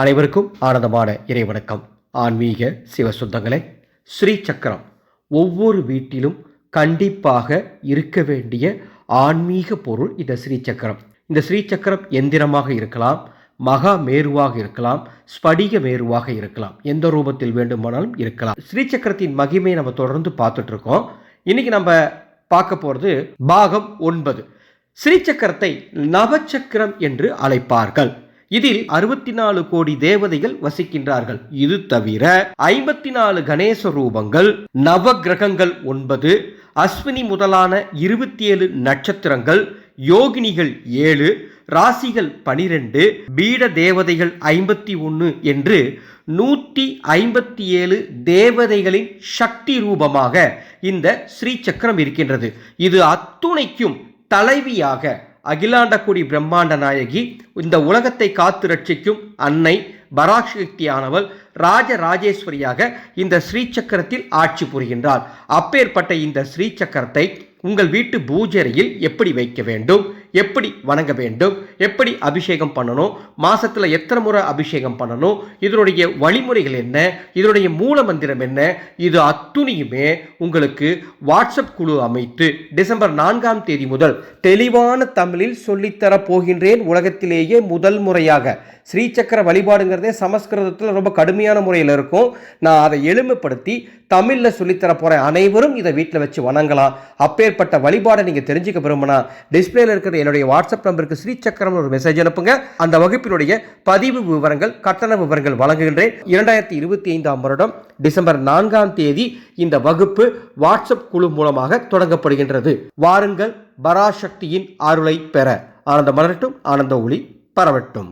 அனைவருக்கும் ஆனந்தமான இறைவணக்கம். ஆன்மீக சிவ சொந்தங்களே ஸ்ரீ சக்கரம் ஒவ்வொரு வீட்டிலும் கண்டிப்பாக இருக்க வேண்டிய ஆன்மீக பொருள் இந்த ஸ்ரீ சக்கரம் இந்த ஸ்ரீ சக்கரம் எந்திரமாக இருக்கலாம் மகா மேருவாக இருக்கலாம் ஸ்படிக மேருவாக இருக்கலாம் எந்த ரூபத்தில் வேண்டுமானாலும் இருக்கலாம். ஸ்ரீ சக்கரத்தின் மகிமையை நம்ம தொடர்ந்து பார்த்துட்டு இருக்கோம். இன்னைக்கு நம்ம பார்க்க போகிறது பாகம் ஒன்பது. ஸ்ரீ சக்கரத்தை நவச்சக்கரம் என்று அழைப்பார்கள். இதில் அறுபத்தி நாலு கோடி தேவதைகள் வசிக்கின்றார்கள். இது தவிர ஐம்பத்தி நாலு கணேச ரூபங்கள் நவ கிரகங்கள் ஒன்பது அஸ்வினி முதலான இருபத்தி ஏழு நட்சத்திரங்கள் யோகினிகள் ஏழு ராசிகள் பனிரெண்டு பீட தேவதைகள் ஐம்பத்தி ஒன்று என்று நூற்றி ஐம்பத்தி ஏழு தேவதைகளின் சக்தி ரூபமாக இந்த ஸ்ரீ சக்கரம் இருக்கின்றது. இது அத்துணைக்கும் தலைவியாக அகிலாண்டக்குடி பிரம்மாண்ட நாயகி இந்த உலகத்தை காத்து ரட்சிக்கும் அன்னை பராசக்தியானவள் ராஜராஜேஸ்வரியாக இந்த ஸ்ரீ சக்கரத்தில் ஆட்சி புரிகின்றார் அப்பேற்பட்ட இந்த ஸ்ரீ சக்கரத்தை உங்கள் வீட்டு பூஜரையில் எப்படி வைக்க வேண்டும்? எப்படி வணங்க வேண்டும்? எப்படி அபிஷேகம் பண்ணணும்? மாதத்தில் எத்தனை முறை அபிஷேகம் பண்ணணும்? இதனுடைய வழிமுறைகள் என்ன? இதனுடைய மூல மந்திரம் என்ன? இது அத்துணையுமே உங்களுக்கு வாட்ஸ்அப் குழு அமைத்து டிசம்பர் நான்காம் தேதி முதல் தெளிவான தமிழில் சொல்லித்தர போகின்றேன் உலகத்திலேயே முதல் முறையாக. ஸ்ரீசக்கர வழிபாடுங்கிறதே சமஸ்கிருதத்தில் ரொம்ப கடுமையான முறையில் இருக்கும். நான் அதை எளிமைப்படுத்தி தமிழில் சொல்லித்தர போகிற அனைவரும் இதை வீட்டில் வச்சு வணங்கலாம் அப்பேற்பட்ட வழிபாடை நீங்கள் தெரிஞ்சுக்க விரும்பினா டிஸ்பிளேல இருக்கிற என்னுடைய வாட்ஸ்அப் நம்பருக்கு ஸ்ரீசக்கரம் ஒரு மெசேஜ் அனுப்புங்க. அந்த வகுப்பினுடைய பதிவு விவரங்கள் கட்டண விவரங்கள் வழங்குகின்றேன். இரண்டாயிரத்தி இருபத்தி ஐந்தாம் வருடம் டிசம்பர் நான்காம் தேதி இந்த வகுப்பு வாட்ஸ்அப் குழு மூலமாக தொடங்கப்படுகின்றது. வாருங்கள் பராசக்தியின் அருளை பெற. ஆனந்த மலரட்டும் ஆனந்த ஒளி பரவட்டும்.